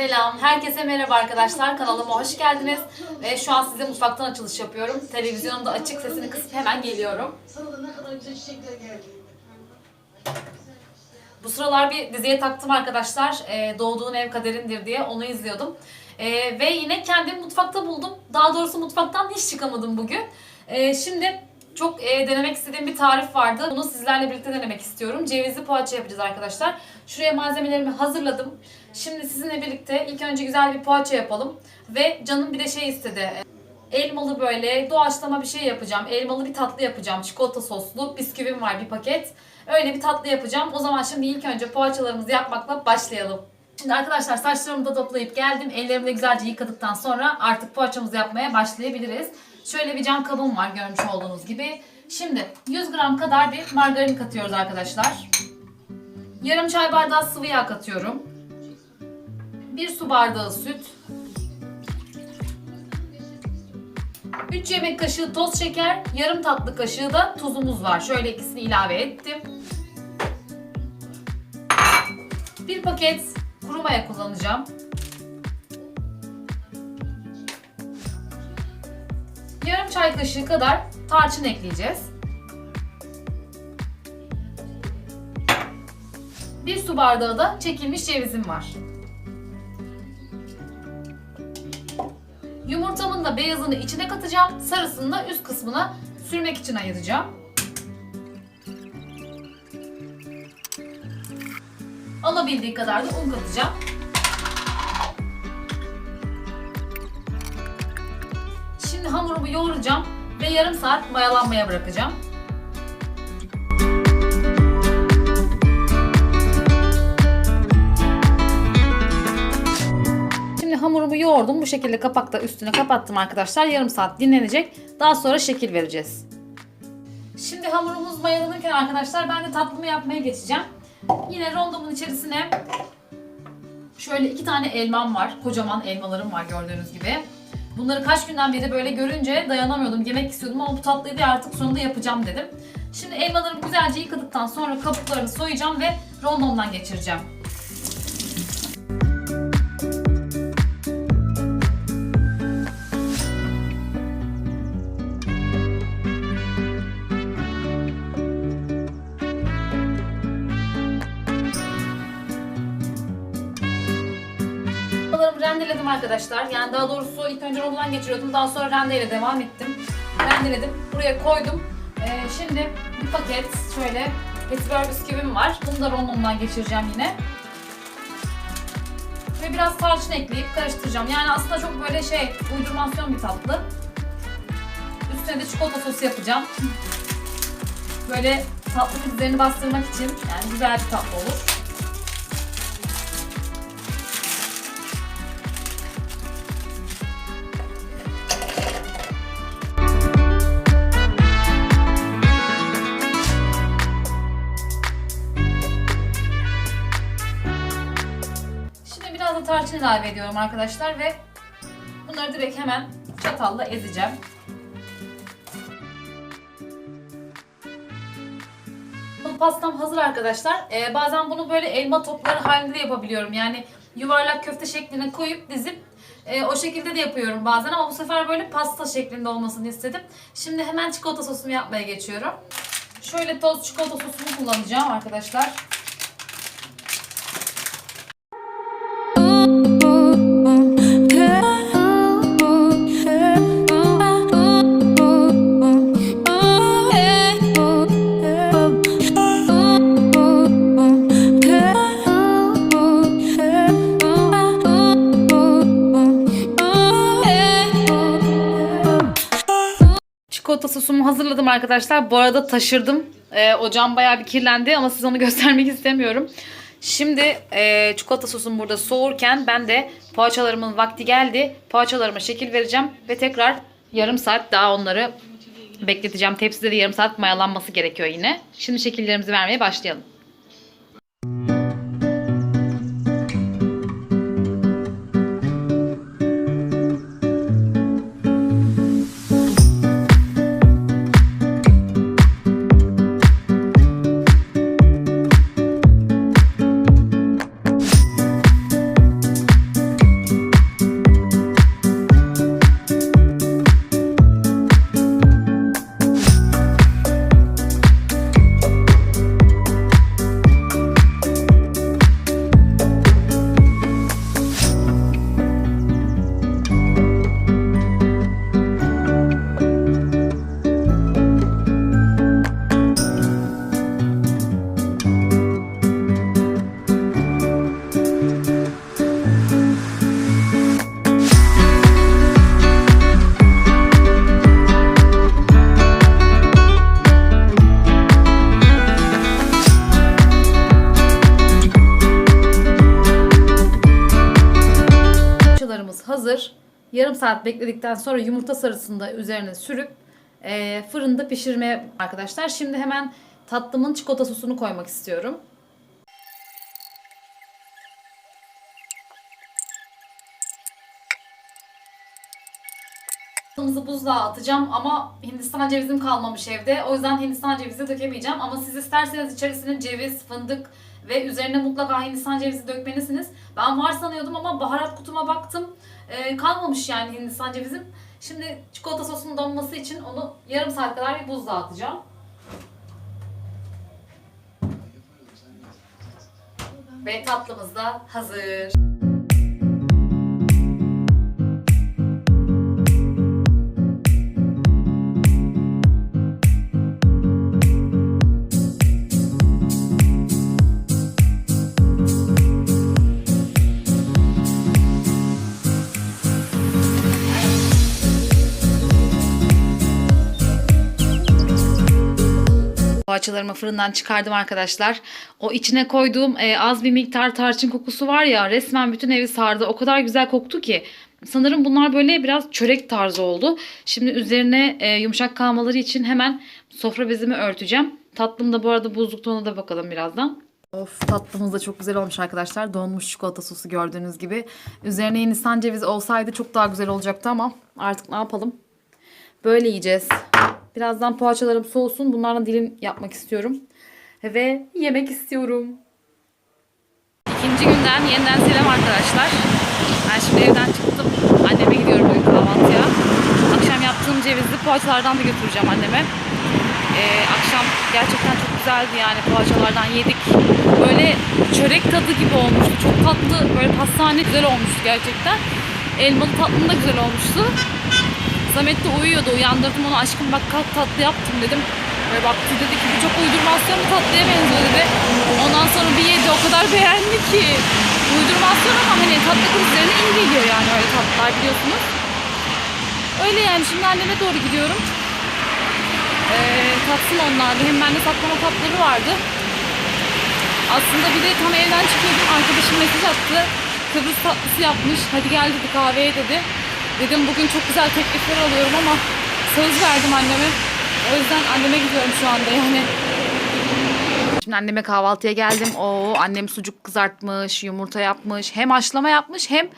Selam, herkese merhaba arkadaşlar. Kanalıma hoş geldiniz. Ve şu an size mutfaktan açılış yapıyorum. Televizyonum da açık, sesini kısıp hemen geliyorum. Bu sıralar bir diziye taktım arkadaşlar. Ee, Doğduğun Ev Kaderindir diye onu izliyordum. Ee, ve yine kendimi mutfakta buldum. Daha doğrusu mutfaktan hiç çıkamadım bugün. Ee, şimdi çok e, denemek istediğim bir tarif vardı. Bunu sizlerle birlikte denemek istiyorum. Cevizli poğaça yapacağız arkadaşlar. Şuraya malzemelerimi hazırladım. Şimdi sizinle birlikte ilk önce güzel bir poğaça yapalım. Ve canım bir de şey istedi. Elmalı böyle doğaçlama bir şey yapacağım. Elmalı bir tatlı yapacağım. Çikolata soslu bisküvim var bir paket. Öyle bir tatlı yapacağım. O zaman şimdi ilk önce poğaçalarımızı yapmakla başlayalım. Şimdi arkadaşlar saçlarımı da toplayıp geldim. Ellerimi de güzelce yıkadıktan sonra artık poğaçamızı yapmaya başlayabiliriz. Şöyle bir cam kabım var görmüş olduğunuz gibi. Şimdi 100 gram kadar bir margarin katıyoruz arkadaşlar. Yarım çay bardağı sıvı yağ katıyorum. 1 su bardağı süt. 3 yemek kaşığı toz şeker, yarım tatlı kaşığı da tuzumuz var. Şöyle ikisini ilave ettim. Bir paket kuru maya kullanacağım. Çay kaşığı kadar tarçın ekleyeceğiz. Bir su bardağı da çekilmiş cevizim var. Yumurtamın da beyazını içine katacağım. Sarısını da üst kısmına sürmek için ayıracağım. Alabildiği kadar da un katacağım. Şimdi hamurumu yoğuracağım ve yarım saat mayalanmaya bırakacağım. Şimdi hamurumu yoğurdum. Bu şekilde kapakta üstüne kapattım arkadaşlar. Yarım saat dinlenecek. Daha sonra şekil vereceğiz. Şimdi hamurumuz mayalanırken arkadaşlar ben de tatlımı yapmaya geçeceğim. Yine rondomun içerisine şöyle iki tane elmam var. Kocaman elmalarım var gördüğünüz gibi. Bunları kaç günden beri böyle görünce dayanamıyordum. Yemek istiyordum ama bu tatlıyı da artık sonunda yapacağım dedim. Şimdi elmalarımı güzelce yıkadıktan sonra kabuklarını soyacağım ve rondomdan geçireceğim. Arkadaşlar. Yani daha doğrusu ilk önce rondodan geçiriyordum. Daha sonra rendeyle devam ettim. Rendeledim. Buraya koydum. Ee, şimdi bir paket şöyle petibör bisküvim var. Bunu da rondomdan geçireceğim yine. Ve biraz tarçın ekleyip karıştıracağım. Yani aslında çok böyle şey uydurmasyon bir tatlı. Üstüne de çikolata sosu yapacağım. Böyle tatlının üzerini bastırmak için yani güzel bir tatlı olur. İlave ediyorum arkadaşlar ve bunları direkt hemen çatalla ezeceğim. Bu pastam hazır arkadaşlar. Ee, bazen bunu böyle elma topları halinde de yapabiliyorum. Yani yuvarlak köfte şekline koyup dizip e, o şekilde de yapıyorum bazen ama bu sefer böyle pasta şeklinde olmasını istedim. Şimdi hemen çikolata sosumu yapmaya geçiyorum. Şöyle toz çikolata sosumu kullanacağım arkadaşlar. Çikolata sosumu hazırladım arkadaşlar. Bu arada taşırdım. Ee, o cam bayağı bir kirlendi ama size onu göstermek istemiyorum. Şimdi e, çikolata sosum burada soğurken ben de poğaçalarımın vakti geldi. Poğaçalarıma şekil vereceğim ve tekrar yarım saat daha onları bekleteceğim. Tepside de yarım saat mayalanması gerekiyor yine. Şimdi şekillerimizi vermeye başlayalım. Yarım saat bekledikten sonra yumurta sarısını da üzerine sürüp e, fırında pişirmeye arkadaşlar. Şimdi hemen tatlımın çikolata sosunu koymak istiyorum. Tatlımızı buzluğa atacağım ama Hindistan cevizim kalmamış evde. O yüzden Hindistan cevizi dökemeyeceğim. Ama siz isterseniz içerisine ceviz, fındık ve üzerine mutlaka Hindistan cevizi dökmelisiniz. Ben var sanıyordum ama baharat kutuma baktım. Ee, kalmamış yani Hindistan cevizim. Şimdi çikolata sosunun donması için onu yarım saat kadar bir buzluğa atacağım. Ve tatlımız da hazır. Poğaçalarımı fırından çıkardım arkadaşlar. O içine koyduğum e, az bir miktar tarçın kokusu var ya resmen bütün evi sardı. O kadar güzel koktu ki. Sanırım bunlar böyle biraz çörek tarzı oldu. Şimdi üzerine e, yumuşak kalmaları için hemen sofra bezimi örteceğim. Tatlım da bu arada buzlukta ona da bakalım birazdan. Of tatlımız da çok güzel olmuş arkadaşlar. Donmuş çikolata sosu gördüğünüz gibi. Üzerine Hindistan cevizi olsaydı çok daha güzel olacaktı ama artık ne yapalım. Böyle yiyeceğiz. Birazdan poğaçalarım soğusun. Bunlarla dilim yapmak istiyorum. Ve yemek istiyorum. İkinci günden yeniden selam arkadaşlar. Ben şimdi evden çıktım. Anneme gidiyorum bugün kahvaltıya. Akşam yaptığım cevizli poğaçalardan da götüreceğim anneme. Ee, akşam gerçekten çok güzeldi yani poğaçalardan yedik. Böyle çörek tadı gibi olmuştu. Çok tatlı, böyle pastane güzel olmuştu gerçekten. Elmalı tatlım da güzel olmuştu. Samet de uyuyordu. Uyandırdım onu. Aşkım bak kalk tatlı yaptım dedim. Ve baktı dedi ki bu çok uydurmasyon bir tatlıya benziyor dedi. Ondan sonra bir yedi o kadar beğendi ki. Uydurmasyon ama hani tatlı krizlerine iyi geliyor yani öyle tatlılar biliyorsunuz. Öyle yani şimdi anneme doğru gidiyorum. Ee, tatsın onlar da. Hem bende saklama tatları vardı. Aslında bir de tam evden çıkıyordum. Arkadaşım mesaj attı. Kıbrıs tatlısı yapmış. Hadi gel dedi kahveye dedi. Dedim bugün çok güzel teklifler alıyorum ama söz verdim anneme. O yüzden anneme gidiyorum şu anda yani. Şimdi anneme kahvaltıya geldim. O annem sucuk kızartmış, yumurta yapmış. Hem haşlama yapmış hem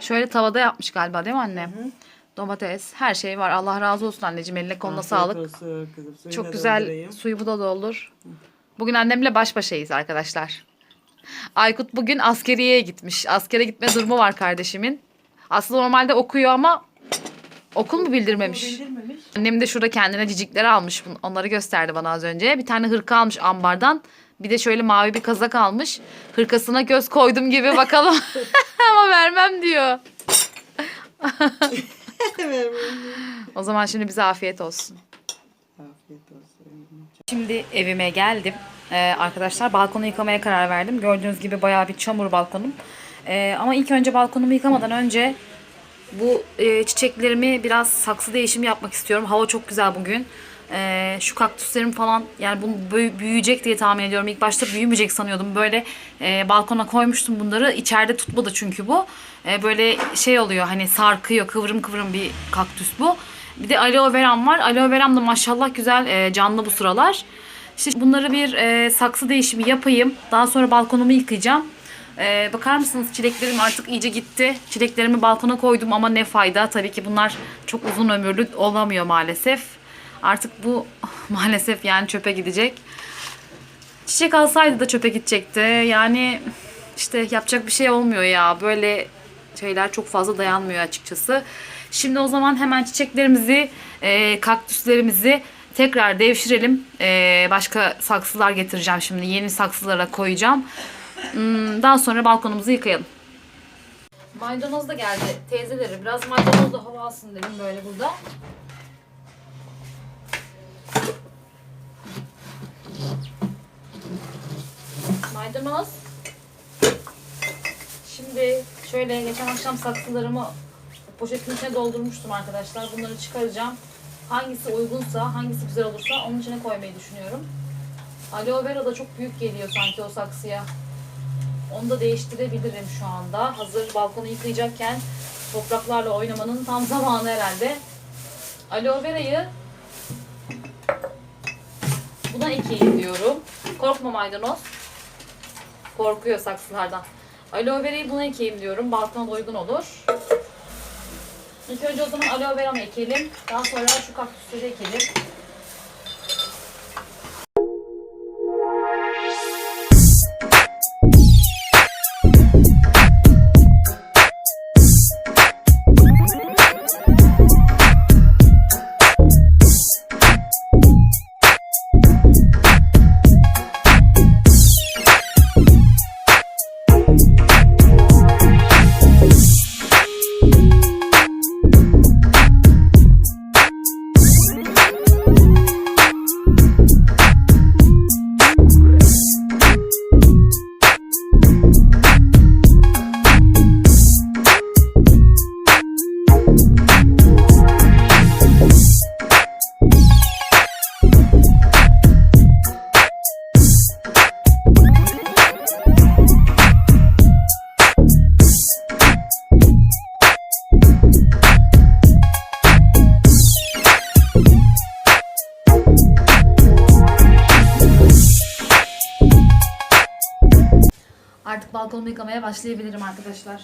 şöyle tavada yapmış galiba değil mi anne? Domates, her şey var. Allah razı olsun anneciğim. Eline koluna Afiyet sağlık. olsun kızım. Çok güzel doldurayım. suyu bu da doldur. Bugün annemle baş başayız arkadaşlar. Aykut bugün askeriyeye gitmiş. Askere gitme durumu var kardeşimin. Aslında normalde okuyor ama okul mu bildirmemiş? Bildirmemiş. Annem de şurada kendine cicikleri almış. Onları gösterdi bana az önce. Bir tane hırka almış ambardan. Bir de şöyle mavi bir kazak almış. Hırkasına göz koydum gibi bakalım. ama vermem diyor. O zaman şimdi bize afiyet olsun. Afiyet olsun. Şimdi evime geldim. Ee, arkadaşlar balkonu yıkamaya karar verdim. Gördüğünüz gibi bayağı bir çamur balkonum. Ee, ama ilk önce balkonumu yıkamadan önce bu e, çiçeklerimi biraz saksı değişimi yapmak istiyorum. Hava çok güzel bugün. Ee, şu kaktüslerim falan yani bu büyü- büyüyecek diye tahmin ediyorum. İlk başta büyümeyecek sanıyordum. Böyle e, balkona koymuştum bunları. İçeride tutmadı çünkü bu. E, böyle şey oluyor hani sarkıyor kıvrım kıvrım bir kaktüs bu. Bir de aloe veram var. Aloe veram da maşallah güzel e, canlı bu sıralar. İşte bunları bir e, saksı değişimi yapayım. Daha sonra balkonumu yıkayacağım. E, bakar mısınız çileklerim artık iyice gitti. Çileklerimi balkona koydum ama ne fayda. Tabii ki bunlar çok uzun ömürlü olamıyor maalesef. Artık bu maalesef yani çöpe gidecek. Çiçek alsaydı da çöpe gidecekti. Yani işte yapacak bir şey olmuyor ya. Böyle şeyler çok fazla dayanmıyor açıkçası. Şimdi o zaman hemen çiçeklerimizi, e, kaktüslerimizi tekrar devşirelim. E, başka saksılar getireceğim şimdi. Yeni saksılara koyacağım. Hmm, daha sonra balkonumuzu yıkayalım. Maydanoz da geldi teyzeleri. Biraz maydanoz da hava alsın dedim böyle burada. Maydanoz. Şimdi şöyle geçen akşam saksılarımı poşetin içine doldurmuştum arkadaşlar. Bunları çıkaracağım. Hangisi uygunsa, hangisi güzel olursa onun içine koymayı düşünüyorum. Aloe vera da çok büyük geliyor sanki o saksıya. Onu da değiştirebilirim şu anda. Hazır balkonu yıkayacakken Topraklarla oynamanın tam zamanı herhalde. Aloe vera'yı buna ekeyim diyorum. Korkma maydanoz. Korkuyor saksılardan. Aloe vera'yı buna ekeyim diyorum. Balkona da uygun olur. İlk önce o zaman aloe veramı ekelim. Daha sonra şu kaktüsleri ekelim. Artık balkonumu yıkamaya başlayabilirim arkadaşlar.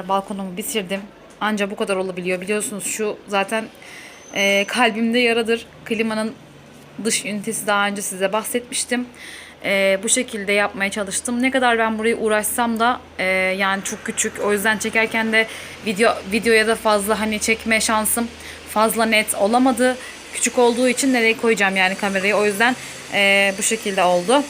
Arkadaşlar balkonumu bitirdim. Anca bu kadar olabiliyor. Biliyorsunuz şu zaten e, kalbimde yaradır. Klimanın dış ünitesi daha önce size bahsetmiştim. E, bu şekilde yapmaya çalıştım. Ne kadar ben burayı uğraşsam da e, yani çok küçük. O yüzden çekerken de video videoya da fazla hani çekme şansım fazla net olamadı. Küçük olduğu için nereye koyacağım yani kamerayı. O yüzden e, bu şekilde oldu.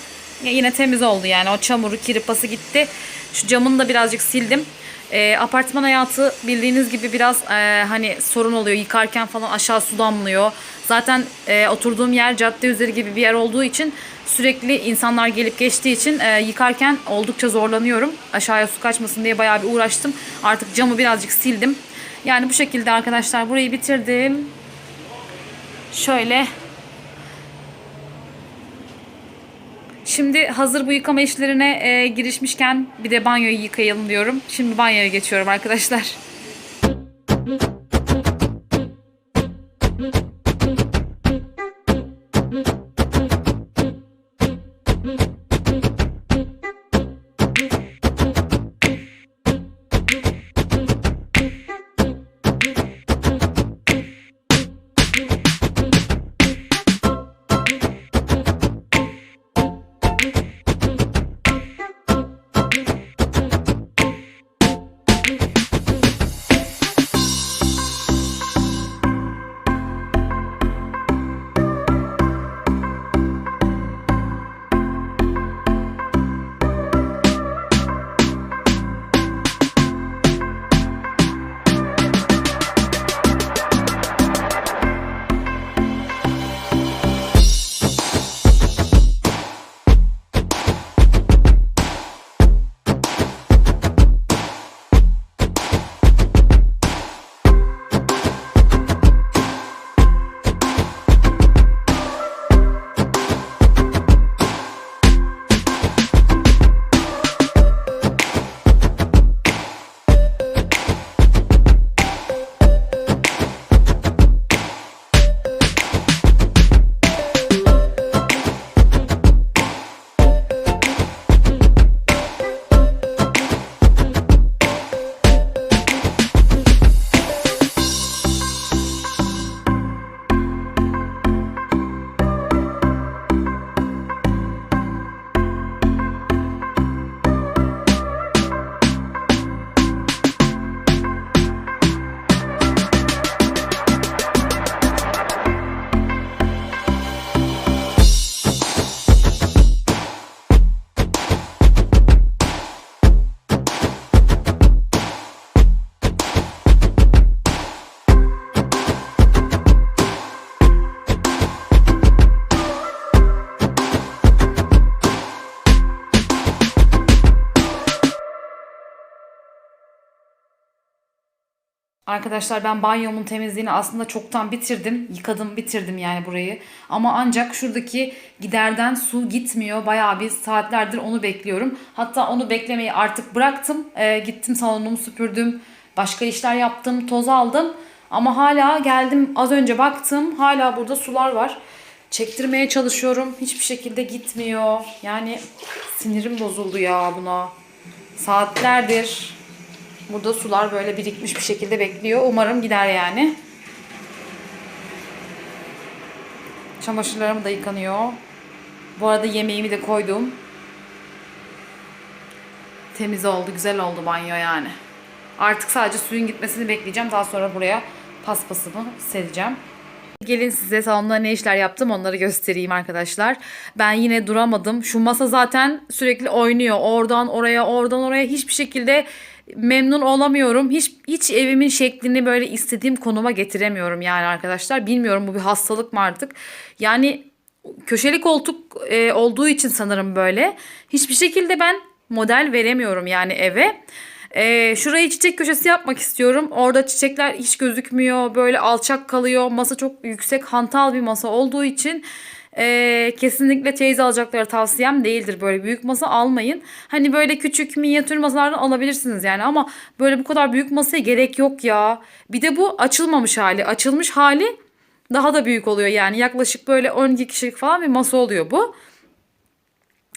Yine temiz oldu yani o çamuru kiripası gitti. Şu camını da birazcık sildim. E, apartman hayatı bildiğiniz gibi biraz e, hani sorun oluyor. Yıkarken falan aşağı su damlıyor. Zaten e, oturduğum yer cadde üzeri gibi bir yer olduğu için sürekli insanlar gelip geçtiği için e, yıkarken oldukça zorlanıyorum. Aşağıya su kaçmasın diye bayağı bir uğraştım. Artık camı birazcık sildim. Yani bu şekilde arkadaşlar burayı bitirdim. Şöyle Şimdi hazır bu yıkama işlerine e, girişmişken bir de banyoyu yıkayalım diyorum. Şimdi banyoya geçiyorum arkadaşlar. Arkadaşlar ben banyomun temizliğini aslında çoktan bitirdim. Yıkadım bitirdim yani burayı. Ama ancak şuradaki giderden su gitmiyor. Bayağı bir saatlerdir onu bekliyorum. Hatta onu beklemeyi artık bıraktım. Ee, gittim salonumu süpürdüm. Başka işler yaptım. Toz aldım. Ama hala geldim az önce baktım. Hala burada sular var. Çektirmeye çalışıyorum. Hiçbir şekilde gitmiyor. Yani sinirim bozuldu ya buna. Saatlerdir Burada sular böyle birikmiş bir şekilde bekliyor. Umarım gider yani. Çamaşırlarım da yıkanıyor. Bu arada yemeğimi de koydum. Temiz oldu, güzel oldu banyo yani. Artık sadece suyun gitmesini bekleyeceğim. Daha sonra buraya paspasımı sereceğim. Gelin size salonda ne işler yaptım onları göstereyim arkadaşlar. Ben yine duramadım. Şu masa zaten sürekli oynuyor. Oradan oraya, oradan oraya hiçbir şekilde memnun olamıyorum. Hiç hiç evimin şeklini böyle istediğim konuma getiremiyorum yani arkadaşlar. Bilmiyorum bu bir hastalık mı artık. Yani köşeli koltuk e, olduğu için sanırım böyle. Hiçbir şekilde ben model veremiyorum yani eve. Ee, şurayı çiçek köşesi yapmak istiyorum. Orada çiçekler hiç gözükmüyor. Böyle alçak kalıyor. Masa çok yüksek hantal bir masa olduğu için ee, kesinlikle teyze alacakları tavsiyem değildir. Böyle büyük masa almayın. Hani böyle küçük minyatür masalardan alabilirsiniz yani ama böyle bu kadar büyük masaya gerek yok ya. Bir de bu açılmamış hali. Açılmış hali daha da büyük oluyor yani. Yaklaşık böyle 12 kişilik falan bir masa oluyor bu.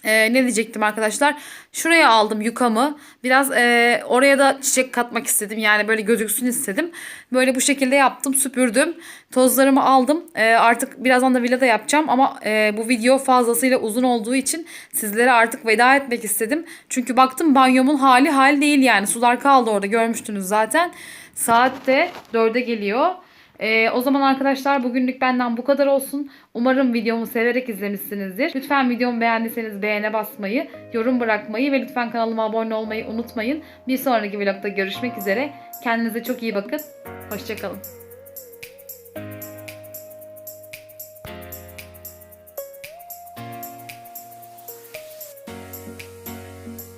Ee, ne diyecektim arkadaşlar? Şuraya aldım yukamı. Biraz e, oraya da çiçek katmak istedim. Yani böyle gözüksün istedim. Böyle bu şekilde yaptım, süpürdüm. Tozlarımı aldım. E, artık birazdan da villada yapacağım ama e, bu video fazlasıyla uzun olduğu için sizlere artık veda etmek istedim. Çünkü baktım banyomun hali hal değil yani. Sular kaldı orada görmüştünüz zaten. Saat de 4'e geliyor. Ee, o zaman arkadaşlar bugünlük benden bu kadar olsun. Umarım videomu severek izlemişsinizdir. Lütfen videomu beğendiyseniz beğene basmayı, yorum bırakmayı ve lütfen kanalıma abone olmayı unutmayın. Bir sonraki vlogda görüşmek üzere. Kendinize çok iyi bakın. Hoşçakalın.